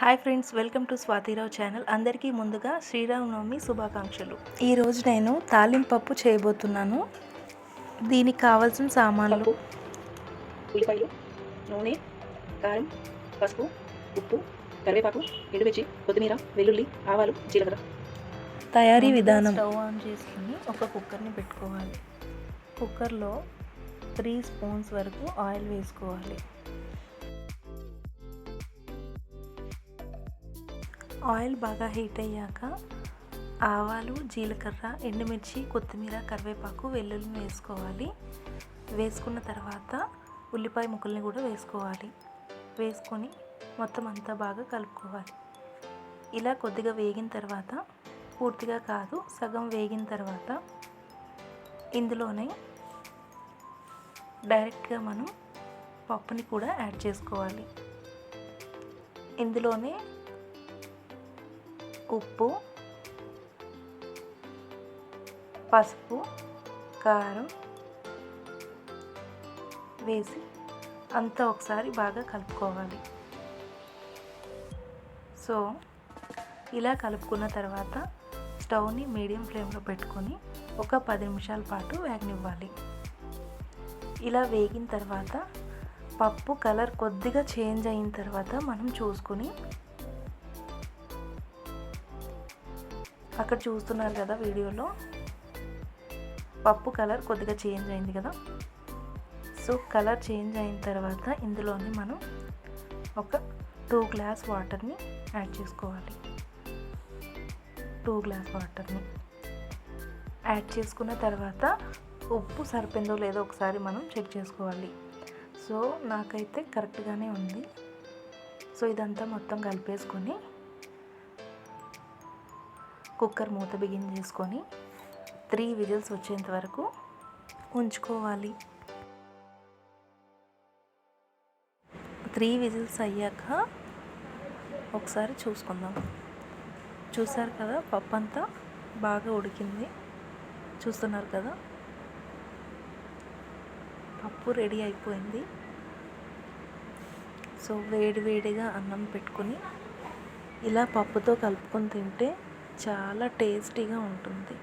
Hi friends welcome to Swathi Rao channel. అందరికీ ముందుగా శ్రీరామనవమి శుభాకాంక్షలు. ఈరోజు నేను తాలింపప్పు చేయబోతున్నాను. దీనికి కావాల్సిన సామాన్లు ఉల్లిపాయలు నూనె కారం పసుపు ఉప్పు కరివేపాకు ఎండుమిర్చి కొత్తిమీర వెల్లుల్లి ఆవాలు జీలకర్ర. తయారీ విధానం. స్టవ్ ఆన్ చేసుకుని ఒక కుక్కర్ని పెట్టుకోవాలి. కుక్కర్లో త్రీ స్పూన్స్ వరకు ఆయిల్ వేసుకోవాలి. ఆయిల్ బాగా హీట్ అయ్యాక ఆవాలు జీలకర్ర ఎండుమిర్చి కొత్తిమీర కరివేపాకు వెల్లుల్లిని వేసుకోవాలి. వేసుకున్న తర్వాత ఉల్లిపాయ ముక్కల్ని కూడా వేసుకోవాలి. వేసుకొని మొత్తం అంతా బాగా కలుపుకోవాలి. ఇలా కొద్దిగా వేగిన తర్వాత పూర్తిగా కాదు సగం వేగిన తర్వాత ఇందులోనే డైరెక్ట్గా మనం పప్పుని కూడా యాడ్ చేసుకోవాలి. ఇందులోనే ఉప్పు పసుపు కారం వేసి అంతా ఒకసారి బాగా కలుపుకోవాలి. సో ఇలా కలుపుకున్న తర్వాత స్టవ్ని మీడియం ఫ్లేమ్లో పెట్టుకొని ఒక పది నిమిషాల పాటు వేగనివ్వాలి. ఇలా వేగిన తర్వాత పప్పు కలర్ కొద్దిగా చేంజ్ అయిన తర్వాత మనం చూసుకొని అక్కడ చూస్తున్నారు కదా వీడియోలో. పప్పు కలర్ కొద్దిగా చేంజ్ అయింది కదా. సో కలర్ చేంజ్ అయిన తర్వాత ఇందులోని మనం ఒక టూ గ్లాస్ వాటర్ని యాడ్ చేసుకోవాలి. టూ గ్లాస్ వాటర్ని యాడ్ చేసుకున్న తర్వాత ఉప్పు సరిపోయిందో లేదో ఒకసారి మనం చెక్ చేసుకోవాలి. సో నాకైతే కరెక్ట్గానే ఉంది. సో ఇదంతా మొత్తం కలిపేసుకొని కుక్కర్ మూత బిగిన్ చేసుకొని త్రీ విజిల్స్ వచ్చేంత వరకు ఉంచుకోవాలి. త్రీ విజిల్స్ అయ్యాక ఒకసారి చూసుకుందాం. చూసారు కదా పప్పు అంతా బాగా ఉడికింది. చూస్తున్నారు కదా? పప్పు రెడీ అయిపోయింది. సో వేడి వేడిగా అన్నం పెట్టుకొని ఇలా పప్పుతో కలుపుకొని తింటే చాలా టేస్టీగా ఉంటుంది.